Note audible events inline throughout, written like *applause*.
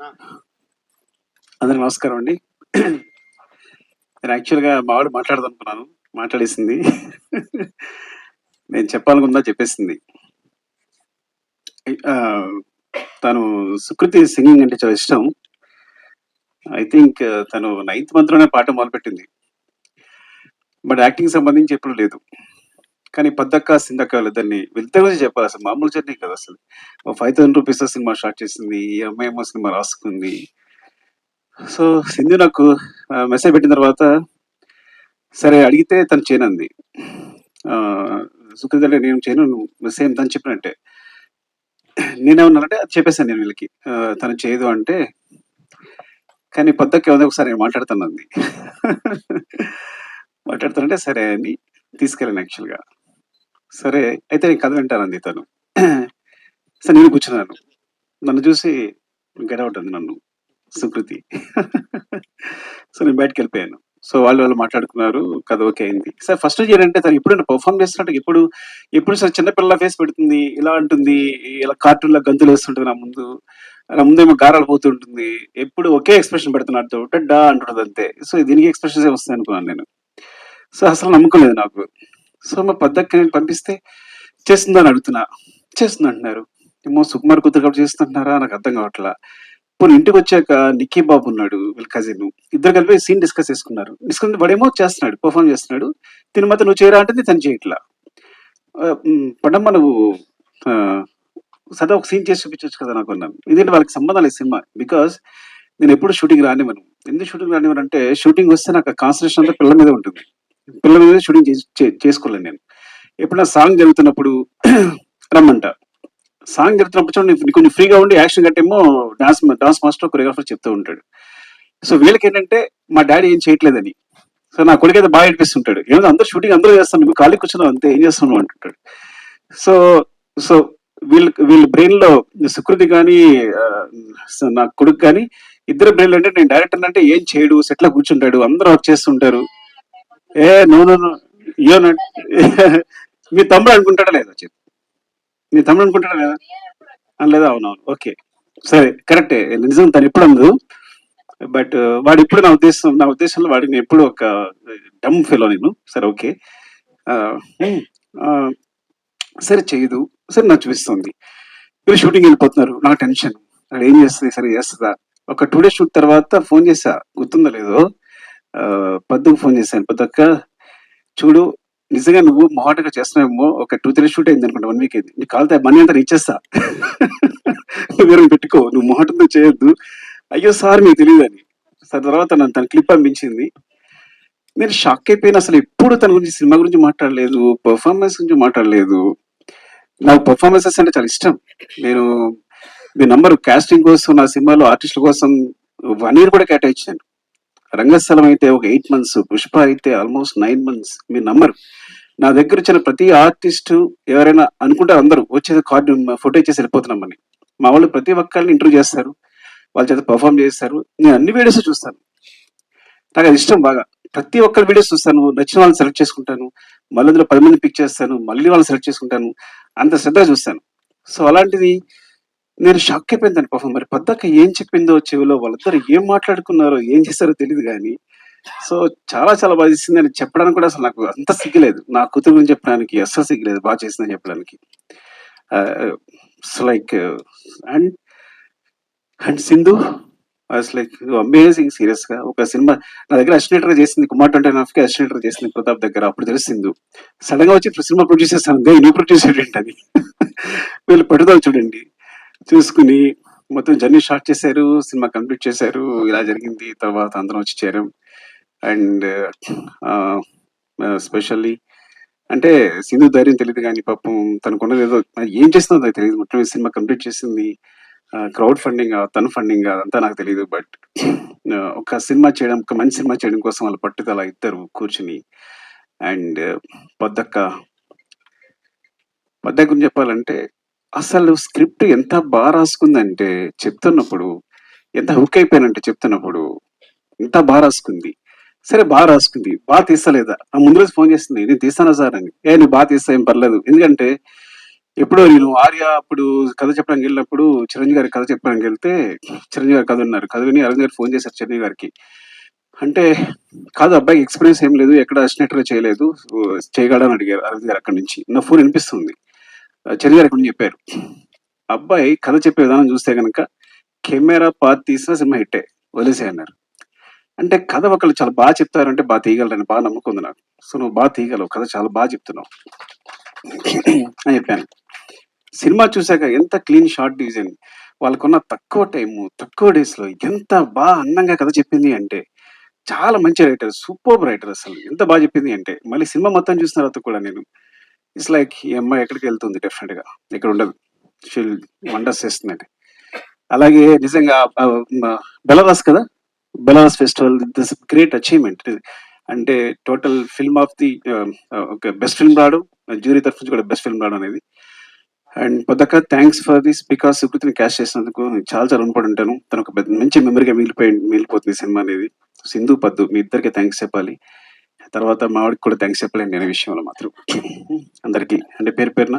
అందరికి నమస్కారం అండి. నేను యాక్చువల్గా మావాడు మాట్లాడదనుకున్నాను. మాట్లాడేసింది. నేను చెప్పాలనుకుందా చెప్పేసింది. తను సుకృతి సింగింగ్ అంటే చాలా ఇష్టం. ఐ థింక్ తను నైన్త్ మంత్లోనే పాట మొదలుపెట్టింది. బట్ యాక్టింగ్ సంబంధించి ఎప్పుడు లేదు. కానీ పెద్దక్క సిందక్క వాళ్ళిద్దరిని వెళ్తే గురించి చెప్పాలి అసలు మామూలు జర్నీ కదా అసలు. Five thousand rupees cinema start చేసింది ఈ అమ్మాయి ఏమో సినిమా రాసుకుంది. సో సింధు నాకు మెసేజ్ పెట్టిన తర్వాత సరే అడిగితే తను చేయనంది సుకృతి అంటే నేను చేయను నువ్వు సేమ్ తను చెప్పినట్టే నేనేమన్నానంటే అది చెప్పేశాను నేను వీళ్ళకి. తను చేయదు అంటే కానీ పొద్దుకే ఉంది ఒకసారి నేను మాట్లాడుతానంది మాట్లాడుతానంటే సరే అని తీసుకెళ్ళాను యాక్చువల్గా సరే అయితే నేను కథ వింటానంది తను. సరే నేను కూర్చున్నాను. నన్ను చూసి గెడవట్ అవుట్ అంది నన్ను సుకృతి. సో నేను బయటకు వెళ్ళిపోయాను. సో వాళ్ళు వాళ్ళు మాట్లాడుకున్నారు కథ ఓకే అయింది. సార్ ఫస్ట్ చేయాలంటే తను ఎప్పుడైనా పర్ఫామ్ చేస్తున్నట్టు ఎప్పుడు ఎప్పుడు సార్ చిన్నపిల్లల ఫేస్ పెడుతుంది ఇలా ఉంటుంది ఇలా కార్టూన్లో గంతులు వేస్తుంటుంది నా ముందు. నా ముందేమో గారాలు పోతుంటుంది ఎప్పుడు ఒకే ఎక్స్ప్రెషన్ పెడుతున్నట్టు డా అంటున్నది అంతే. సో దీనికి ఎక్స్ప్రెషన్స్ వస్తాయి అనుకున్నాను నేను. సో అసలు నమ్మకం లేదు నాకు. సో మా పద్దకి నేను పంపిస్తే చేస్తుందని అడుగుతున్నా. చేస్తుంది అంటున్నారు ఏమో సుకుమార్ కూతురు కాబట్టి చేస్తుంటున్నారా? నాకు అర్థం కావట్లా. ఇప్పుడు ఇంటికి వచ్చాక నిక్కీ బాబు ఉన్నాడు వీళ్ళ కజిన్. ఇద్దరు కలిపి సీన్ డిస్కస్ చేసుకున్నారు. డిస్కస్ వాడేమో చేస్తున్నాడు పర్ఫామ్ చేస్తున్నాడు. తిని మాత్రం నువ్వు చేయరా అంటే తను చేయట్లా. పడమ్మ నువ్వు సదా ఒక సీన్ చేసి చూపించవచ్చు కదా నాకు అన్నాను. ఇదేంటి వాళ్ళకి సంబంధం లేదు సినిమా. బికాస్ నేను ఎప్పుడు షూటింగ్ రానివ్వను. ఎందుకు షూటింగ్ రానివ్వను అంటే షూటింగ్ వస్తే నాకు కాన్సన్ట్రేషన్ అంతా పిల్లల మీద ఉంటుంది. పిల్లల మీద షూటింగ్ చేసి చేసుకోలేను నేను. ఎప్పుడైనా సాంగ్ జరుగుతున్నప్పుడు *clears throat* రమ్మంట. సాంగ్ జరుగుతున్నప్పుడు చూడండి కొంచెం ఫ్రీగా ఉండి యాక్షన్ కట్టేమో డాన్స్ డాన్స్ మాస్టర్ కొరియోగ్రాఫర్ చెప్తూ ఉంటాడు. సో వీళ్ళకి ఏంటంటే మా డాడీ ఏం చేయట్లేదని. సో నా కొడుకు అయితే బాగా ఏడిపిస్తుంటాడు. ఏమో అందరూ షూటింగ్ అందరూ చేస్తాను నువ్వు ఖాళీ కూర్చున్నావు అంతే ఏం చేస్తున్నావు? అంటుంటాడు. సో సో వీళ్ళ వీళ్ళ బ్రెయిన్లో సుకృతి కానీ నా కొడుకు కానీ ఇద్దరు బ్రెయిన్ అంటే నేను డైరెక్టర్ అంటే ఏం చేయడు సెట్లో కూర్చుంటాడు అందరూ వర్క్ చేస్తుంటారు. ఏ నో నో *laughs* మీ తమ్ముడు అనుకుంటాడా లేదా చెప్పు. మీ తమ్ముడు అనుకుంటాడా లేదా? అనలేదా అవునవును. ఓకే. సరే కరెక్టే. నిజం తను ఇప్పుడు అందదు బట్ వాడు ఇప్పుడు నా ఉద్దేశం నా ఉద్దేశంలో వాడిని ఎప్పుడు ఒక డమ్ ఫెలో నేను. సరే ఓకే. సరే చేయదు. సరే నాకు చూపిస్తుంది. మీరు షూటింగ్ వెళ్ళిపోతున్నారు. నాకు టెన్షన్. అక్కడ ఏం చేస్తుంది? సరే చేస్తుందా? ఒక టూ డేస్ షూట్ తర్వాత ఫోన్ చేసా గుర్తుందో లేదో? పద్దుకు ఫోన్ చేశాను. పద్దక్క చూడు నిజంగా నువ్వు మొహాటగా చేస్తున్నావేమో ఒక టూ త్రీ షూట్ అయింది అనుకుంటా వన్ వీక్ అయింది. నీకు కాల్తే మనీ అంతా ఇచ్చేస్తా. *laughs* నువ్వు పెట్టుకో నువ్వు మొహాటంతో చేయొద్దు. అయ్యో సార్ మీకు తెలియదు అని. తర్వాత నన్ను తన క్లిప్ పంపించింది. నేను షాక్ అయిపోయిన. అసలు ఎప్పుడు తన గురించి సినిమా గురించి మాట్లాడలేదు పర్ఫార్మెన్స్ గురించి మాట్లాడలేదు. నాకు పర్ఫార్మెన్సెస్ అంటే చాలా ఇష్టం. నేను మీ నంబర్ కాస్టింగ్ కోసం నా సినిమాలో ఆర్టిస్టుల కోసం వన్ ఇయర్ కూడా కేటాయించాను. రంగస్థలం అయితే ఒక ఎయిట్ మంత్స్ పుష్ప అయితే ఆల్మోస్ట్ నైన్ మంత్స్ మీ నంబర్ నా దగ్గర వచ్చిన ప్రతి ఆర్టిస్టు ఎవరైనా అనుకుంటారు అందరూ వచ్చేది కార్డు ఫోటో ఇచ్చేసి వెళ్ళిపోతున్నామని మా వాళ్ళు ప్రతి ఒక్కరిని ఇంటర్వ్యూ చేస్తారు వాళ్ళ చేత పర్ఫామ్ చేస్తారు. నేను అన్ని వీడియోస్ చూస్తాను. నాకు అది ఇష్టం బాగా. ప్రతి ఒక్కరి వీడియోస్ చూస్తాను నచ్చిన వాళ్ళని సెలెక్ట్ చేసుకుంటాను. మళ్ళీ అందులో పది మంది పిక్ చేస్తాను మళ్ళీ వాళ్ళని సెలెక్ట్ చేసుకుంటాను. అంత శ్రద్ధ చూస్తాను. సో అలాంటిది నేను షాక్ అయిపోయింది పాపం. మరి పెద్దక్క ఏం చెప్పిందో చెవిలో వాళ్ళిద్దరు ఏం మాట్లాడుకున్నారో ఏం చేశారో తెలియదు కానీ సో చాలా చాలా బాగా చేసింది అని చెప్పడానికి కూడా అసలు నాకు అంత సిగ్గులేదు. నా కూతురు గురించి చెప్పడానికి అస్సలు సిగ్గులేదు. బాగా చేసిందని చెప్పడానికి. So like and and Sindhu us like amazing సీరియస్గా. ఒక సినిమా నా దగ్గర అసినేటర్ చేసింది కుమార్ ట్వంటీ హాఫ్కి అసినేటర్ చేసింది ప్రతాప్ దగ్గర. అప్పుడు తెలిసింది సడన్గా వచ్చి సినిమా ప్రొడ్యూస్ చేస్తాను. దే న్యూ ప్రొడ్యూస్ ఏంటని. *laughs* వీళ్ళు పట్టుదల చూడండి. చూసుకుని మొత్తం జర్నీ షార్ట్ చేశారు సినిమా కంప్లీట్ చేశారు. ఇలా జరిగింది. తర్వాత అందరం వచ్చి చేరాం. అండ్ స్పెషల్లీ అంటే సింధు ధైర్యం తెలియదు కానీ పాపం తనకున్నది ఏదో ఏం చేస్తుందో నాకు తెలియదు. మొత్తం సినిమా కంప్లీట్ చేసింది. క్రౌడ్ ఫండింగ్ తన ఫండింగ్ అదంతా నాకు తెలియదు. బట్ ఒక సినిమా చేయడం ఒక మంచి సినిమా చేయడం కోసం వాళ్ళ పట్టుదల ఇద్దరు కూర్చుని అండ్ పొద్దక్క పద్దక్క గురించి చెప్పాలంటే అసలు స్క్రిప్ట్ ఎంత బాగా రాసుకుందంటే చెప్తున్నప్పుడు ఎంత హుక్ అయిపోయానంటే చెప్తున్నప్పుడు ఎంత బాగా రాసుకుంది. సరే బాగా రాసుకుంది. బాగా తీస్తలేదా? ఆ ముందు రోజు ఫోన్ చేస్తుంది. నేను తీస్తానా సార్ అని. ఏ నువ్వు బాగా తీస్తా ఏం పర్లేదు. ఎందుకంటే ఎప్పుడో నేను ఆర్య అప్పుడు కథ చెప్పడానికి వెళ్ళినప్పుడు చిరంజీవి గారి కథ చెప్పడానికి వెళ్తే చిరంజీవి గారి కథ ఉన్నారు కథ విని అరుణ్ గారు ఫోన్ చేశారు చిరంజీవి గారికి. అంటే కాదు అబ్బాయికి ఎక్స్పీరియన్స్ ఏం లేదు. ఎక్కడ అసినట్టుగా చేయలేదు. చేయగలడని అడిగారు అరవింద్ గారు అక్కడి నుంచి. నా ఫోన్ వినిపిస్తుంది. చిరంజీవి గారు చెప్పారు. అబ్బాయి కథ చెప్పే విధానం చూస్తే కనుక కెమెరా పాత్ తీసిన సినిమా హిట్టే వదిలేసే అన్నారు. అంటే కథ ఒకళ్ళు చాలా బాగా చెప్తారంటే బాగా తీయగలరని బాగా నమ్ముకుంది నాకు. సో నువ్వు బాగా తీయగలవు కథ చాలా బాగా చెప్తున్నావు. అని చెప్పాను. సినిమా చూశాక ఎంత క్లీన్ షార్ట్ డివిజన్ వాళ్ళకున్న తక్కువ టైము తక్కువ డేస్లో ఎంత బాగా అందంగా కథ చెప్పింది అంటే చాలా మంచి రైటర్ సూపర్ రైటర్ అసలు. ఎంత బాగా చెప్పింది అంటే మళ్ళీ సినిమా మొత్తం చూసిన తర్వాత కూడా నేను ఇట్స్ లైక్ ఈ అమ్మాయి ఎక్కడికి వెళ్తుంది డెఫినెట్గా. ఇక్కడ ఉండదు. షీల్ వండర్స్ చేస్తుందండి. అలాగే నిజంగా ఆ, బెలరాస్ కదా? Belarus festival this great achievement అంటే టోటల్ ఫిల్మ్ ఆఫ్ ది ఒక బెస్ట్ ఫిల్మ్ రావడం జ్యూరీ తరఫు నుంచి కూడా బెస్ట్ ఫిల్మ్ రావడం అనేది. అండ్ పొద్దుక థ్యాంక్స్ ఫర్ దిస్ బికాస్ సుకృతిని క్యాష్ చేసినందుకు చాలా చాలా రుణపడి ఉంటాను తను ఒక పెద్ద మంచి మెమరీగా మిగిలిపోయి మిగిలిపోతుంది సినిమా అనేది. సింధు పద్దు మీ ఇద్దరికి థ్యాంక్స్ చెప్పాలి. తర్వాత మా వాడికి కూడా థ్యాంక్స్ చెప్పలేను నేను విషయంలో మాత్రం. అందరికీ అంటే పేరు పేరున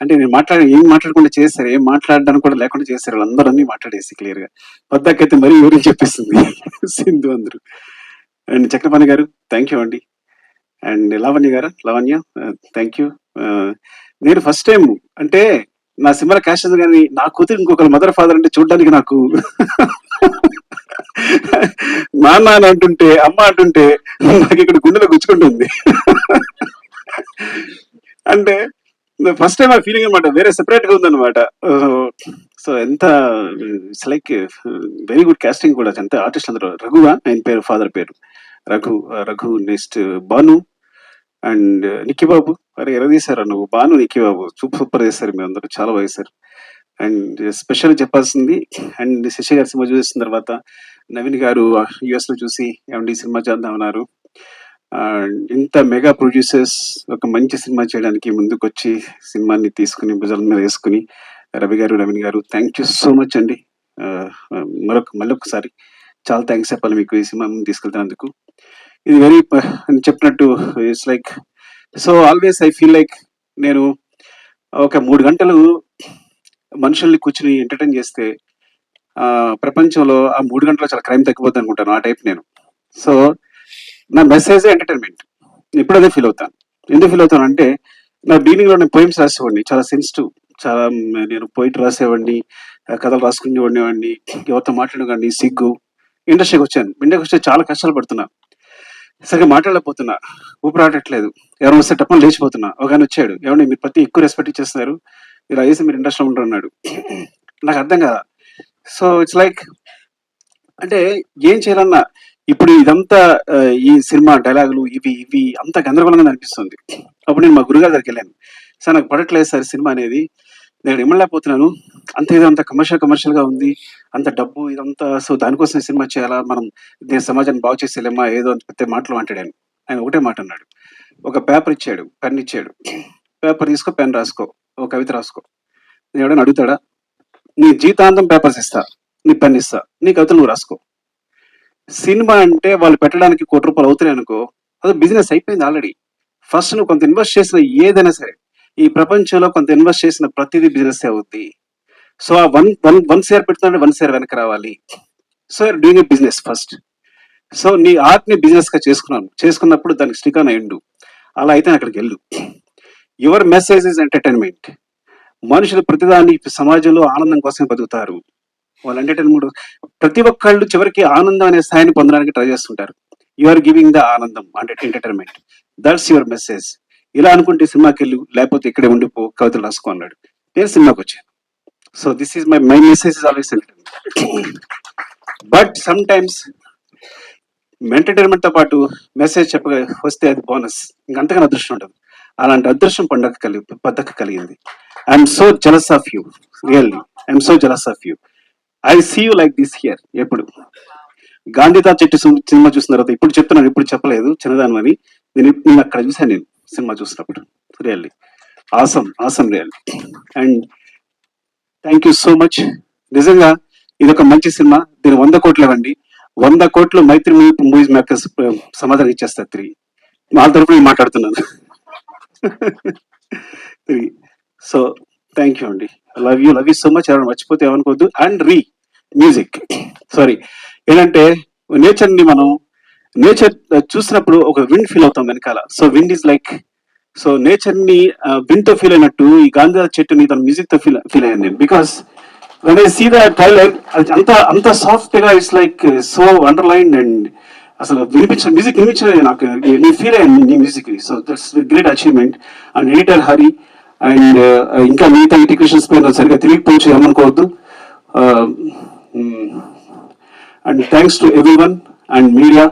అంటే నేను మాట్లాడి ఏం మాట్లాడకుండా చేశారు ఏం మాట్లాడడానికి కూడా లేకుండా చేశారు వాళ్ళందరూ అన్ని మాట్లాడేసి క్లియర్గా. మరీ ఎవరికి చెప్పేస్తుంది *laughs* సింధు అందరూ. అండ్ చక్రపాణి గారు థ్యాంక్ యూ అండి. అండ్ లావణ్య గారు లావణ్య థ్యాంక్ యూ నేను ఫస్ట్ టైం అంటే నా సినిమా క్యాష్ కానీ నా కూతురు ఇంకొకరు మదర్ ఫాదర్ అంటే చూడడానికి నాకు నాన్న అని అంటుంటే అమ్మ అంటుంటే నాకు ఇక్కడ గుండెలో గుచ్చుకుంటుంది. అంటే ఫస్ట్ టైం ఆ ఫీలింగ్ అనమాట వేరే సెపరేట్గా ఉందన్నమాట. సో ఎంత it's like very good casting కూడా. ఎంత ఆర్టిస్ట్ అందరూ. రఘువా ఆయన పేరు ఫాదర్ పేరు. రఘు రఘు నెక్స్ట్ బాను అండ్ నిక్కి బాబు అరే ఎరదీశారు నువ్వు? బాను నిక్కి బాబు సూపర్ సూపర్ చేశారు మీరు అందరూ చాలా బాగా చేశారు అండ్ స్పెషల్ చెప్పాల్సింది అండ్ శశి గారి సినిమా చూసిన తర్వాత నవీన్ గారు యుఎస్లో చూసి ఏమండి సినిమా చేద్దామన్నారు ఇంత మెగా ప్రొడ్యూసర్స్ ఒక మంచి సినిమా చేయడానికి ముందుకు వచ్చి సినిమాని తీసుకుని భుజాల మీద వేసుకుని రవి గారు నవీన్ గారు థ్యాంక్ యూ సో మచ్ అండి. మరొక మళ్ళొకసారి చాలా థ్యాంక్స్ చెప్పాలి మీకు ఈ సినిమా తీసుకెళ్తున్నందుకు. ఇది వెరీ చెప్పినట్టు it's like so always I feel like నేను ఒక మూడు గంటలు మనుషుల్ని కూర్చుని ఎంటర్టైన్ చేస్తే ప్రపంచంలో ఆ మూడు గంటల్లో చాలా క్రైమ్ తగ్గిపోద్ది అనుకుంటాను ఆ టైప్ నేను. సో నా మెసేజ్ ఎంటర్టైన్మెంట్ ఇప్పుడు అదే ఫీల్ అవుతాను. ఎందుకు ఫీల్ అవుతాను అంటే నా బీనింగ్లో నేను పోయిమ్స్ రాసేవాడిని చాలా సెన్సిటివ్ చాలా నేను పోయిట్ రాసేవాడిని ఆ, కథలు రాసుకునేవాడిని ఎవరితో మాట్లాడేవాడిని సిగ్గు ఇండస్ట్రీకి వచ్చాను. ఇండియాకి వచ్చి చాలా కష్టాలు పడుతున్నా. సరిగ్గా మాట్లాడలేకపోతున్నా. ఊపిరాడట్లేదు ఎవరైనా వస్తే టప్పని లేచిపోతున్నా. ఒక ఆయన వచ్చాడు. ఏమండి మీరు ప్రతి ఎక్కువ రెస్పెక్ట్ ఇచ్చేస్తున్నారు. ఇలా వేసి మీరు ఇండస్ట్రీలో ఉంటారు అన్నాడు. నాకు అర్థం కదా సో ఇట్స్ లైక్ అంటే ఏం చేయాలన్నా ఇప్పుడు ఇదంతా ఈ సినిమా డైలాగులు ఇవి ఇవి అంత గందరగోళంగా అనిపిస్తుంది. అప్పుడు నేను మా గురుగారి దగ్గరికి వెళ్ళాను. సార్ నాకు పడట్లేదు సార్ సినిమా అనేది. నేను ఇమ్మలేకపోతున్నాను అంత ఏదో అంత కమర్షియల్ కమర్షియల్గా ఉంది. అంత డబ్బు ఇదంతా సో దానికోసం సినిమా చేయాలా? మనం దేని సమాజాన్ని బాగు చేసేలేమా? ఏదో అంత పెద్ద మాటలు మాట్లాడాను. ఆయన ఒకటే మాట అన్నాడు. ఒక పేపర్ ఇచ్చాడు పెన్ ఇచ్చాడు. పేపర్ తీసుకో పెన్ రాసుకో. ఒక కవిత రాసుకో. నేను ఎవడైనా అడుగుతాడా? నీ జీతాంతం పేపర్స్ ఇస్తా నీ పెన్ ఇస్తా నీ కవితలు నువ్వు రాసుకో. సినిమా అంటే వాళ్ళు పెట్టడానికి కోటి రూపాయలు అవుతున్నాయి అనుకో అది బిజినెస్ అయిపోయింది ఆల్రెడీ ఫస్ట్ నువ్వు కొంత ఇన్వెస్ట్ చేసిన ఏదైనా సరే ఈ ప్రపంచంలో కొంత ఇన్వెస్ట్ చేసిన ప్రతిదీ బిజినెస్ అవుద్ది. సో ఆ వన్ వన్ వన్ షేర్ పెడుతున్నాడు వన్ షేర్ వెనక రావాలి. So doing a business first so నీ ఆర్ట్ని బిజినెస్గా చేసుకున్నాను చేసుకున్నప్పుడు దానికి స్టికాన్ అయ్యిండు. అలా అయితే అక్కడికి వెళ్ళు. యువర్ మెసేజ్ ఇస్ ఎంటర్టైన్మెంట్ మనుషులు ప్రతిదాన్ని సమాజంలో ఆనందం కోసం బతుకుతారు. వాళ్ళు ఎంటర్టైన్మెంట్ ప్రతి ఒక్కళ్ళు చివరికి ఆనందం అనే స్థాయిని పొందడానికి ట్రై చేస్తుంటారు. యు ఆర్ గివింగ్ ద ఆనందం అంటే ఎంటర్టైన్మెంట్ దట్స్ యువర్ మెసేజ్ ఇలా అనుకుంటే సినిమాకి వెళ్ళు లేకపోతే ఇక్కడే ఉండిపో కవితలు రాసుకో అన్నాడు. నేను సినిమాకి వచ్చాను. So this is my my message is always but sometimes ఎంటర్టైన్మెంట్తో పాటు మెసేజ్ చెప్ప వస్తే అది బోనస్ ఇంకంతగా అదృష్టం ఉంటుంది అలాంటి అదృష్టం పండగ కలిగి పద్ధక కలిగింది. I'm so jealous of you really I'm so jealous of you I see you like this here ఎప్పుడు. గాంధీతా చెట్టు సినిమా చూసిన తర్వాత ఇప్పుడు చెప్తున్నాను ఇప్పుడు చెప్పలేదు చిన్నదాని అని నేను నేను అక్కడ చూసాను నేను సినిమా చూసినప్పుడు really awesome awesome really and thank you so much నిజంగా ఇది ఒక మంచి సినిమా. దీని వంద కోట్లు ఇవ్వండి. వంద కోట్లు మైత్రి మూవీస్ మేకర్స్ సమాధానం ఇచ్చేస్తారు తిరిగి మా తరపున మాట్లాడుతున్నాను. సో థ్యాంక్ యూ అండి love you love you so much ఎవరైనా మర్చిపోతే ఏమనుకోవద్దు. అండ్ రీ మ్యూజిక్ సారీ ఏంటంటే నేచర్ని మనం నేచర్ uh, చూసినప్పుడు ఒక విండ్ ఫీల్ అవుతాం వెనకాల. So wind is like so నేచర్ని uh, విండ్తో ఫీల్ అయినట్టు ఈ గాంధీ చెట్టుని తన మ్యూజిక్తో ఫీల్ ఫీల్ అయ్యాను నేను. Because when I see the trailer అంత అంత సాఫ్ట్గా it's like so underline and అసలు వినిపించిన మ్యూజిక్ వినిపించలేదు నాకు నేను ఫీల్ అయ్యాను నీ music so that's great achievement and editor Hari and ఇంకా మిగతా ఇంటిగ్రేషన్స్ పైన సరిగ్గా తెలియకపోవచ్చు ఏమనుకోవద్దు. And thanks to everyone and media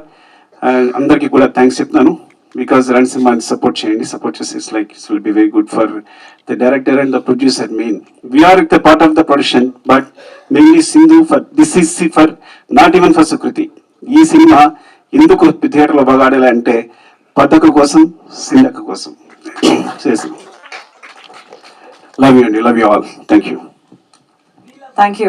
అందరికీ కూడా థ్యాంక్స్ చెప్తున్నాను. బికాస్ రణసింహాన్ని సపోర్ట్ చేయండి సపోర్ట్ చేసి it's like it's will be very good for the director and the producer main we are the part of the production but mainly Sindhu for this is for not even for Sukriti ఈ cinema ఎందుకు థియేటర్లో బాగా ఆడాలి అంటే పథక కోసం సింధక కోసం. చేసి. లవ్ యూ అండి love you all thank you thank you